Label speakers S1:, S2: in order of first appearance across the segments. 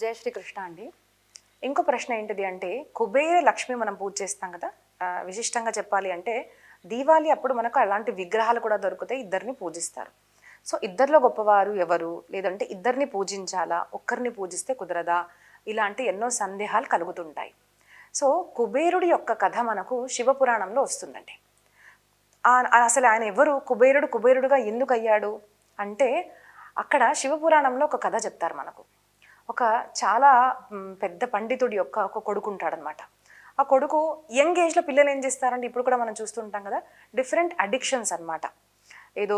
S1: జయ శ్రీకృష్ణ అండి. ఇంకో ప్రశ్న ఏంటిది అంటే కుబేర లక్ష్మి మనం పూజ చేస్తాం కదా విశిష్టంగా చెప్పాలి అంటే దీవాలి అప్పుడు మనకు అలాంటి విగ్రహాలు కూడా దొరుకుతాయి ఇద్దరిని పూజిస్తారు. సో ఇద్దరిలో గొప్పవారు ఎవరు? లేదంటే ఇద్దరిని పూజించాలా? ఒక్కరిని పూజిస్తే కుదరదా? ఇలాంటి ఎన్నో సందేహాలు కలుగుతుంటాయి. సో కుబేరుడి యొక్క కథ మనకు శివపురాణంలో వస్తుందండి. అసలు ఆయన ఎవరు? కుబేరుడు కుబేరుడుగా ఎందుకు అయ్యాడు? అంటే అక్కడ శివపురాణంలో ఒక కథ చెప్తారు మనకు. ఒక చాలా పెద్ద పండితుడి యొక్క ఒక కొడుకు ఉంటాడనమాట ఆ కొడుకు యంగ్ ఏజ్లో పిల్లలు ఏం చేస్తారంటే ఇప్పుడు కూడా మనం చూస్తుంటాం కదా డిఫరెంట్ అడిక్షన్స్ అన్నమాట. ఏదో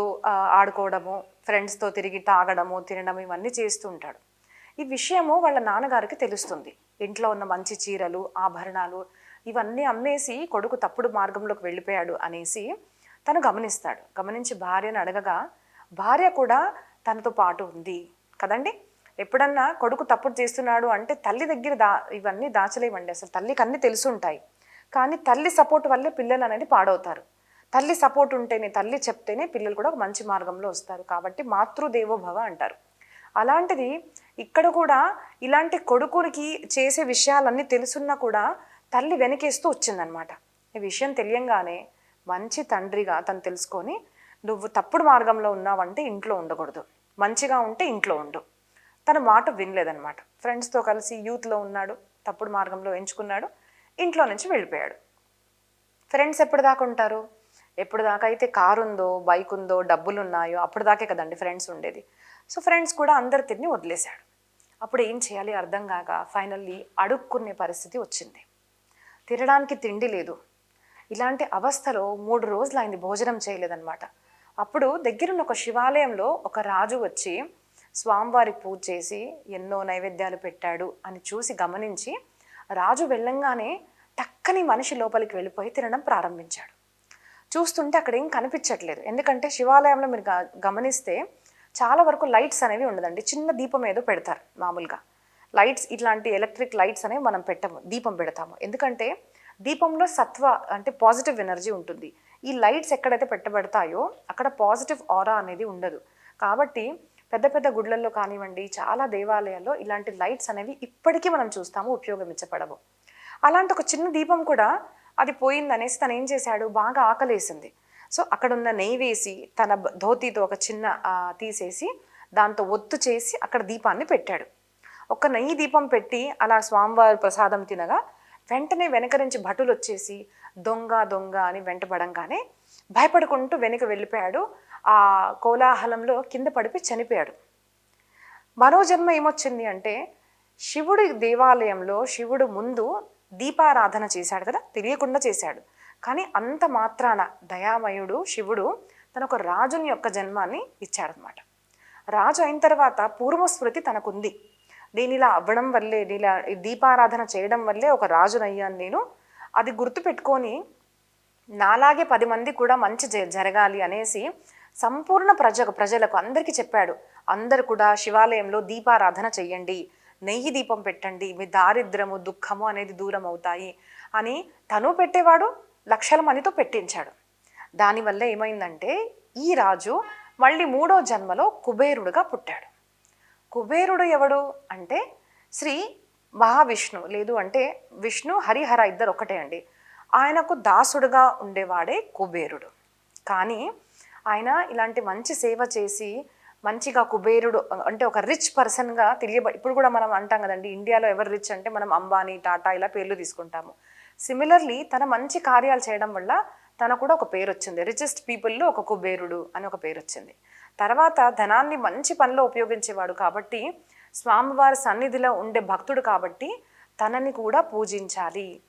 S1: ఆడుకోవడము ఫ్రెండ్స్తో తిరిగి తాగడము తినడం ఇవన్నీ చేస్తూ ఉంటాడు. ఈ విషయము వాళ్ళ నాన్నగారికి తెలుస్తుంది. ఇంట్లో ఉన్న మంచి చీరలు ఆభరణాలు ఇవన్నీ అమ్మేసి కొడుకు తప్పుడు మార్గంలోకి వెళ్ళిపోయాడు అనేసి తను గమనిస్తాడు. గమనించి భార్యను అడగగా భార్య కూడా తనతో పాటు ఉంది కదండి? ఎప్పుడన్నా కొడుకు తప్పుడు చేస్తున్నాడు అంటే తల్లి దగ్గర దా ఇవన్నీ దాచలేమండి అసలు తల్లికి అన్నీ తెలుసుంటాయి. కానీ తల్లి సపోర్ట్ వల్లే పిల్లలు అనేది పాడవుతారు. తల్లి సపోర్ట్ ఉంటేనే తల్లి చెప్తేనే పిల్లలు కూడా ఒక మంచి మార్గంలో వస్తారు. కాబట్టి మాతృదేవో భవ అంటారు. అలాంటిది ఇక్కడ కూడా ఇలాంటి కొడుకునికి చేసే విషయాలన్నీ తెలుసున్నా కూడా తల్లి వెనకేస్తూ వచ్చిందనమాట. ఈ విషయం తెలియంగానే మంచి తండ్రిగా తను తెలుసుకొని నువ్వు తప్పుడు మార్గంలో ఉన్నావంటే ఇంట్లో ఉండకూడదు. మంచిగా ఉంటే ఇంట్లో ఉండు. తన మాట వినలేదనమాట ఫ్రెండ్స్తో కలిసి యూత్లో ఉన్నాడు తప్పుడు మార్గంలో ఎంచుకున్నాడు ఇంట్లో నుంచి వెళ్ళిపోయాడు. ఫ్రెండ్స్ ఎప్పుడు దాకా ఉంటారు? ఎప్పుడు దాకా అయితే కారు ఉందో బైక్ ఉందో డబ్బులు ఉన్నాయో అప్పుడు దాకే కదండి ఫ్రెండ్స్ ఉండేది. సో ఫ్రెండ్స్ కూడా అందరు తిని వదిలేశాడు. అప్పుడు ఏం చేయాలి అర్థం కాక ఫైనల్లీ అడుక్కునే పరిస్థితి వచ్చింది. తినడానికి తిండి లేదు. ఇలాంటి అవస్థలో మూడు రోజులు అయింది భోజనం చేయలేదన్నమాట. అప్పుడు దగ్గరున్న ఒక శివాలయంలో ఒక రాజు వచ్చి స్వామివారికి పూజ చేసి ఎన్నో నైవేద్యాలు పెట్టాడు అని చూసి గమనించి రాజు వెళ్ళంగానే టక్కని మనిషి లోపలికి వెళ్ళిపోయి తినడం ప్రారంభించాడు. చూస్తుంటే అక్కడ ఏం కనిపించట్లేదు. ఎందుకంటే శివాలయంలో మీరు గ- గమనిస్తే చాలా వరకు లైట్స్ అనేవి ఉండదండి. చిన్న దీపం ఏదో పెడతారు మామూలుగా. లైట్స్ ఇట్లాంటి ఎలక్ట్రిక్ లైట్స్ అనేవి మనం పెట్టము దీపం పెడతాము. ఎందుకంటే దీపంలో సత్వ అంటే పాజిటివ్ ఎనర్జీ ఉంటుంది. ఈ లైట్స్ ఎక్కడైతే పెట్టబడతాయో అక్కడ పాజిటివ్ ఆరా అనేది ఉండదు. కాబట్టి పెద్ద పెద్ద గుడ్లల్లో కానివ్వండి చాలా దేవాలయాల్లో ఇలాంటి లైట్స్ అనేవి ఇప్పటికీ మనం చూస్తాము ఉపయోగించబడవు అలాంటి ఒక చిన్న దీపం కూడా అది పోయిందనేసి తను ఏం చేశాడు? బాగా ఆకలేసింది. సో అక్కడ ఉన్న నెయ్యి వేసి తన బ- ధోతితో ఒక చిన్న తీసేసి దాంతో ఒత్తు చేసి అక్కడ దీపాన్ని పెట్టాడు. ఒక నెయ్యి దీపం పెట్టి అలా స్వామివారి ప్రసాదం తినగా వెంటనే వెనక నుంచి భటులు వచ్చేసి దొంగ దొంగ అని వెంటబడంగానే భయపడుకుంటూ వెనుక వెళ్ళిపోయాడు ఆ కోలాహలంలో కింద పడిపోయి చనిపోయాడు. మరో జన్మ ఏమొచ్చింది అంటే శివుడి దేవాలయంలో శివుడు ముందు దీపారాధన చేశాడు కదా తెలియకుండా చేశాడు. కానీ అంత మాత్రాన దయామయుడు శివుడు తన ఒక రాజుని యొక్క జన్మాన్ని ఇచ్చాడనమాట రాజు అయిన తర్వాత పూర్వస్మృతి తనకుంది. నేను ఇలా అవ్వడం వల్లే నేను ఇలా దీపారాధన చేయడం వల్లే ఒక రాజునయ్యాను నేను. అది గుర్తుపెట్టుకొని నాలాగే పది మంది కూడా మంచి జ- జరగాలి అనేసి సంపూర్ణ ప్రజ ప్రజలకు అందరికీ చెప్పాడు. అందరు కూడా శివాలయంలో దీపారాధన చెయ్యండి. నెయ్యి దీపం పెట్టండి. మీ దారిద్రము దుఃఖము అనేది దూరం అవుతాయి అని తను పెట్టేవాడు లక్షల మందితో పెట్టించాడు. దానివల్ల ఏమైందంటే ఈ రాజు మళ్ళీ మూడో జన్మలో కుబేరుడుగా పుట్టాడు. కుబేరుడు ఎవడు అంటే శ్రీ మహావిష్ణు. లేదు అంటే విష్ణు హరిహర ఇద్దరు ఒకటే అండి. ఆయనకు దాసుడుగా ఉండేవాడే కుబేరుడు. కానీ ఆయన ఇలాంటి మంచి సేవ చేసి మంచిగా కుబేరుడు అంటే ఒక రిచ్ పర్సన్గా తెలియబ ఇప్పుడు కూడా మనం అంటాం కదండి ఇండియాలో ఎవరు రిచ్ అంటే మనం అంబానీ టాటా ఇలా పేర్లు తీసుకుంటాము. సిమిలర్లీ తన మంచి కార్యాలు చేయడం వల్ల తన కూడా ఒక పేరు వచ్చింది. రిచెస్ట్ పీపుల్లో ఒక కుబేరుడు అని ఒక పేరు వచ్చింది. తర్వాత ధనాన్ని మంచి పనిలో ఉపయోగించేవాడు కాబట్టి స్వామివారి సన్నిధిలో ఉండే భక్తుడు కాబట్టి తనని కూడా పూజించాలి.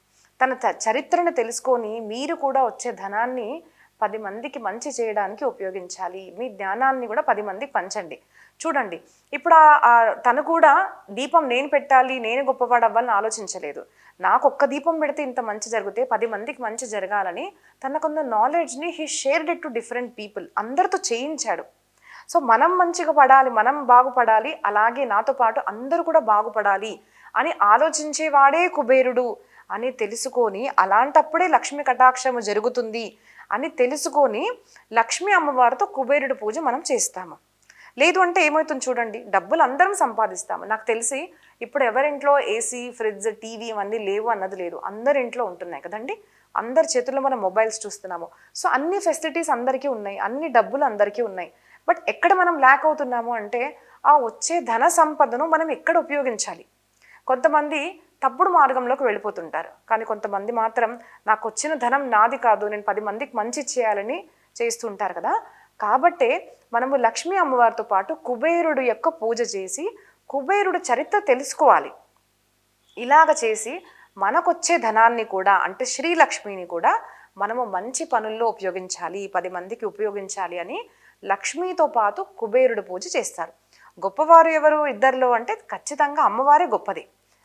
S1: తన చ- చరిత్రను తెలుసుకొని మీరు కూడా వచ్చే ధనాన్ని పది మందికి మంచి చేయడానికి ఉపయోగించాలి. మీ జ్ఞానాన్ని కూడా పది మందికి పంచండి. చూడండి ఇప్పుడు ఆ- తను కూడా దీపం నేను పెట్టాలి నేను గొప్పవాడు అవ్వాలని ఆలోచించలేదు. నాకు ఒక్క దీపం పెడితే ఇంత మంచి జరిగితే పది మందికి మంచి జరగాలని తనకున్న నాలెడ్జ్ని he shared it to different people అందరితో చేయించాడు. సో మనం మంచిగా పడాలి మనం బాగుపడాలి అలాగే నాతో పాటు అందరూ కూడా బాగుపడాలి అని ఆలోచించేవాడే కుబేరుడు అని తెలుసుకొని అలాంటప్పుడే లక్ష్మి కటాక్షము జరుగుతుంది. అని తెలుసుకొని లక్ష్మీ అమ్మవారితో కుబేరుడు పూజ మనం చేస్తాము. లేదు అంటే ఏమవుతుంది చూడండి డబ్బులు అందరం సంపాదిస్తాము. నాకు తెలిసి ఇప్పుడు ఎవరింట్లో ఏసీ ఫ్రిడ్జ్ టీవీ ఇవన్నీ లేవు అన్నది లేదు. అందరి ఇంట్లో ఉంటున్నాయి కదండి. అందరి చేతుల్లో మనం మొబైల్స్ చూస్తున్నాము. సో అన్ని ఫెసిలిటీస్ అందరికీ ఉన్నాయి. అన్ని డబ్బులు అందరికీ ఉన్నాయి. బట్ ఎక్కడ మనం ల్యాక్ అవుతున్నాము అంటే ఆ వచ్చే ధన సంపదను మనం ఎక్కడ ఉపయోగించాలి? కొంతమంది తప్పుడు మార్గంలోకి వెళ్ళిపోతుంటారు. కానీ కొంతమంది మాత్రం నాకు వచ్చిన ధనం నాది కాదు నేను పది మందికి మంచి చేయాలని చేస్తుంటారు కదా. కాబట్టే మనము లక్ష్మీ అమ్మవారితో పాటు కుబేరుడు యొక్క పూజ చేసి కుబేరుడు చరిత్ర తెలుసుకోవాలి. ఇలాగ చేసి మనకొచ్చే ధనాన్ని కూడా అంటే శ్రీలక్ష్మిని కూడా మనము మంచి పనుల్లో ఉపయోగించాలి పది మందికి ఉపయోగించాలి అని లక్ష్మితో పాటు కుబేరుడు పూజ చేస్తారు. గొప్పవారు ఎవరు? ఇద్దరిలో అంటే ఖచ్చితంగా అమ్మవారే గొప్పది.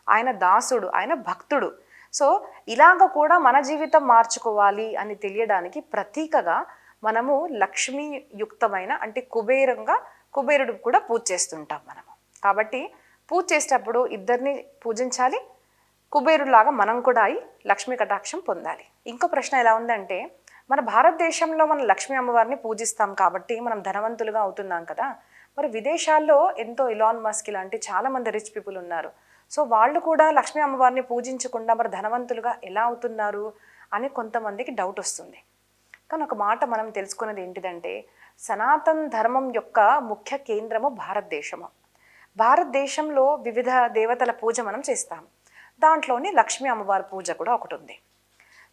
S1: ఆయన దాసుడు ఆయన భక్తుడు. సో ఇలాగ కూడా మన జీవితం మార్చుకోవాలి అని తెలియడానికి ప్రతీకగా మనము లక్ష్మీయుక్తమైన అంటే కుబేరంగా కుబేరుడు కూడా పూజ చేస్తుంటాం మనము. కాబట్టి పూజ చేసేటప్పుడు ఇద్దరిని పూజించాలి. కుబేరులాగా మనం కూడా అయి లక్ష్మీ కటాక్షం పొందాలి. ఇంకో ప్రశ్న ఎలా ఉందంటే మన భారతదేశంలో మనం లక్ష్మీ అమ్మవారిని పూజిస్తాం కాబట్టి మనం ధనవంతులుగా అవుతున్నాం కదా. మరి విదేశాల్లో ఎంతో ఇలాన్ మస్క్ ఇలాంటి చాలామంది రిచ్ పీపుల్ ఉన్నారు. సో వాళ్ళు కూడా లక్ష్మీ అమ్మవారిని పూజించకుండా మరి ధనవంతులుగా ఎలా అవుతున్నారు అని కొంతమందికి డౌట్ వస్తుంది. కానీ ఒక మాట మనం తెలుసుకున్నది ఏంటిదంటే సనాతన్ ధర్మం యొక్క ముఖ్య కేంద్రము భారతదేశము. భారతదేశంలో వివిధ దేవతల పూజ మనం చేస్తాం దాంట్లోని లక్ష్మీ అమ్మవారి పూజ కూడా ఒకటి ఉంది.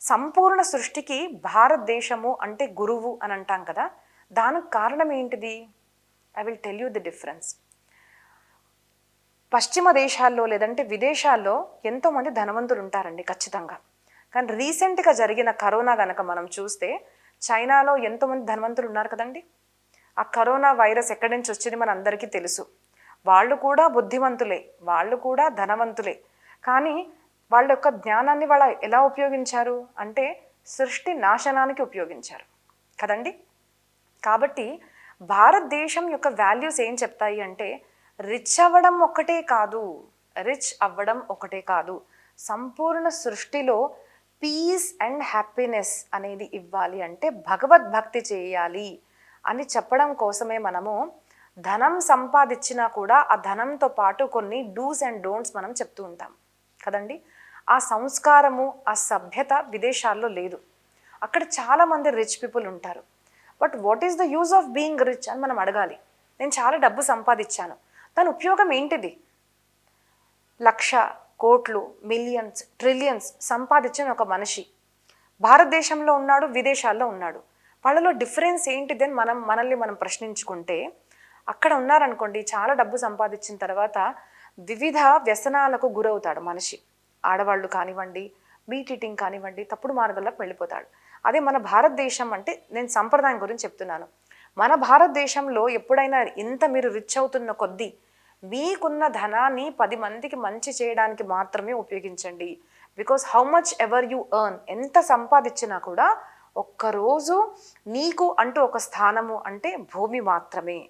S1: సంపూర్ణ సృష్టికి భారతదేశము అంటే గురువు అని అంటాం కదా దానికి కారణం ఏంటిది? I will tell you the difference పశ్చిమ దేశాల్లో లేదంటే విదేశాల్లో ఎంతోమంది ధనవంతులు ఉంటారండి ఖచ్చితంగా. కానీ రీసెంట్గా జరిగిన కరోనా గనక మనం చూస్తే చైనాలో ఎంతోమంది ధనవంతులు ఉన్నారు కదండి? ఆ కరోనా వైరస్ ఎక్కడి నుంచి వచ్చింది మన అందరికీ తెలుసు. వాళ్ళు కూడా బుద్ధిమంతులే వాళ్ళు కూడా ధనవంతులే. కానీ వాళ్ళ యొక్క జ్ఞానాన్ని వాళ్ళ ఎలా ఉపయోగించారు? అంటే సృష్టి నాశనానికి ఉపయోగించారు కదండి? కాబట్టి భారతదేశం యొక్క వాల్యూస్ ఏం చెప్తాయి అంటే రిచ్ అవ్వడం ఒకటే కాదు రిచ్ అవ్వడం ఒకటే కాదు. సంపూర్ణ సృష్టిలో పీస్ అండ్ హ్యాపీనెస్ అనేది ఇవ్వాలి అంటే భగవద్భక్తి చేయాలి అని చెప్పడం కోసమే మనము ధనం సంపాదించినా కూడా ఆ ధనంతో పాటు కొన్ని డూస్ అండ్ డోంట్స్ మనం చెప్తూ ఉంటాం. కదండి? ఆ సంస్కారము ఆ సభ్యత విదేశాల్లో లేదు. అక్కడ చాలామంది రిచ్ పీపుల్ ఉంటారు. But what is the use of being rich అని మనం అడగాలి. నేను చాలా డబ్బు సంపాదించాను. దాని ఉపయోగం ఏంటిది? లక్ష కోట్లు మిలియన్స్ ట్రిలియన్స్ సంపాదించిన ఒక మనిషి. భారతదేశంలో ఉన్నాడు విదేశాల్లో ఉన్నాడు. వాళ్ళలో డిఫరెన్స్ ఏంటిది అని మనం మనల్ని మనం ప్రశ్నించుకుంటే అక్కడ ఉన్నారనుకోండి చాలా డబ్బు సంపాదించిన తర్వాత వివిధ వ్యసనాలకు గురవుతాడు మనిషి. ఆడవాళ్ళు కానివ్వండి మీట్ ఈటింగ్ కానివ్వండి తప్పుడు మార్గంలోకి వెళ్ళిపోతాడు. అదే మన భారతదేశం అంటే నేను సంప్రదాయం గురించి చెప్తున్నాను. మన భారతదేశంలో ఎప్పుడైనా ఇంత మీరు రిచ్ అవుతున్న కొద్దీ మీకున్న ధనాన్ని పది మందికి మంచి చేయడానికి మాత్రమే ఉపయోగించండి. Because how much ever you earn ఎంత సంపాదించినా కూడా ఒక్కరోజు నీకు అంటూ ఒక స్థానము అంటే భూమి మాత్రమే.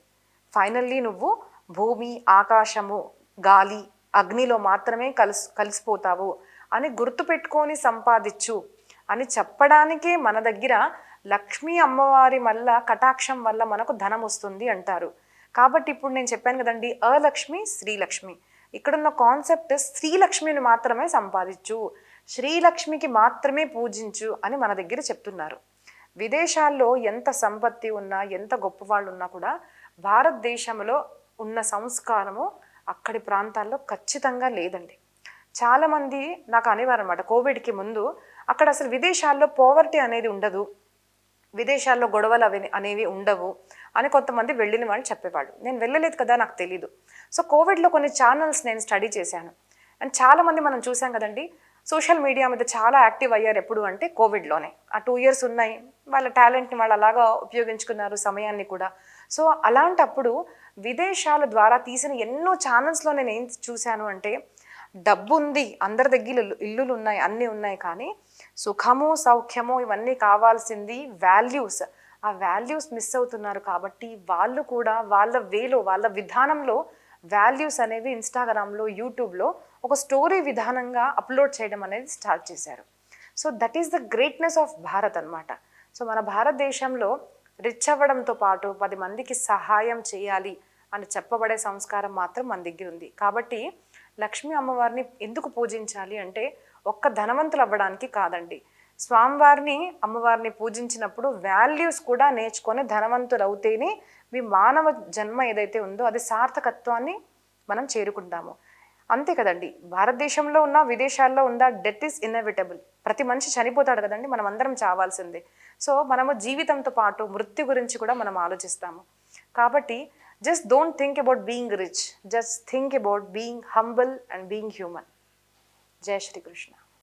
S1: ఫైనల్లీ నువ్వు భూమి ఆకాశము గాలి అగ్నిలో మాత్రమే కలిసి కలిసిపోతావు. అని గుర్తుపెట్టుకొని సంపాదించు. అని చెప్పడానికే మన దగ్గర లక్ష్మీ అమ్మవారి వల్ల కటాక్షం వల్ల మనకు ధనం వస్తుంది అంటారు. కాబట్టి ఇప్పుడు నేను చెప్పాను కదండి అలక్ష్మి శ్రీలక్ష్మి. ఇక్కడున్న కాన్సెప్ట్ శ్రీలక్ష్మిని మాత్రమే సంపాదించు శ్రీలక్ష్మికి మాత్రమే పూజించు అని మన దగ్గర చెప్తున్నారు. విదేశాల్లో ఎంత సంపత్తి ఉన్నా ఎంత గొప్ప వాళ్ళు ఉన్నా కూడా భారతదేశంలో ఉన్న సంస్కారము అక్కడి ప్రాంతాల్లో ఖచ్చితంగా లేదండి. చాలామంది నాకు అనేవారు అనమాట కోవిడ్కి ముందు అక్కడ అసలు విదేశాల్లో పోవర్టీ అనేది ఉండదు. విదేశాల్లో గొడవలు అవి అనేవి ఉండవు అని కొంతమంది వెళ్ళిన వాళ్ళు చెప్పేవాళ్ళు. నేను వెళ్ళలేదు కదా నాకు తెలీదు. సో కోవిడ్లో కొన్ని ఛానల్స్ నేను స్టడీ చేశాను. అండ్ చాలామంది మనం చూసాం కదండి సోషల్ మీడియా మీద చాలా యాక్టివ్ అయ్యారు ఎప్పుడు అంటే కోవిడ్లోనే. ఆ టూ ఇయర్స్ ఉన్నాయి వాళ్ళ టాలెంట్ని వాళ్ళు అలాగా ఉపయోగించుకున్నారు సమయాన్ని కూడా. సో అలాంటప్పుడు విదేశాల ద్వారా తీసిన ఎన్నో ఛానల్స్లో నేను ఏం చూశాను అంటే డబ్బు ఉంది అందరి దగ్గర ఇల్లులు ఉన్నాయి అన్నీ ఉన్నాయి కానీ సుఖము సౌఖ్యము ఇవన్నీ కావాల్సింది వాల్యూస్ ఆ వాల్యూస్ మిస్ అవుతున్నారు కాబట్టి వాళ్ళు కూడా వాళ్ళ వేలో వాళ్ళ విధానంలో వాల్యూస్ అనేవి ఇన్స్టాగ్రామ్లో యూట్యూబ్లో ఒక స్టోరీ విధానంగా అప్లోడ్ చేయడం అనేది స్టార్ట్ చేశారు. So that is the greatness of Bharat అన్నమాట. సో మన భారతదేశంలో రిచ్ అవ్వడంతో పాటు పది మందికి సహాయం చేయాలి అని చెప్పబడే సంస్కారం మాత్రం మన దగ్గర ఉంది. కాబట్టి లక్ష్మీ అమ్మవారిని ఎందుకు పూజించాలి అంటే ఒక్క ధనవంతులు అవ్వడానికి కాదండి. స్వామివారిని అమ్మవారిని పూజించినప్పుడు వాల్యూస్ కూడా నేర్చుకొని ధనవంతులు అవుతేనే మీ మానవ జన్మ ఏదైతే ఉందో అది సార్థకత్వాన్ని మనం చేరుకుంటాము. అంతే కదండి. భారతదేశంలో ఉన్న విదేశాల్లో ఉన్న డెత్ ఇస్ ఇన్ఎవిటబుల్. ప్రతి మనిషి చనిపోతాడు కదండి. మనం అందరం చావాల్సిందే. సో మనము జీవితంతో పాటు మృత్యు గురించి కూడా మనం ఆలోచిస్తాము. కాబట్టి Just don't think about being rich. Just think about being humble and being human. Jai Shri Krishna.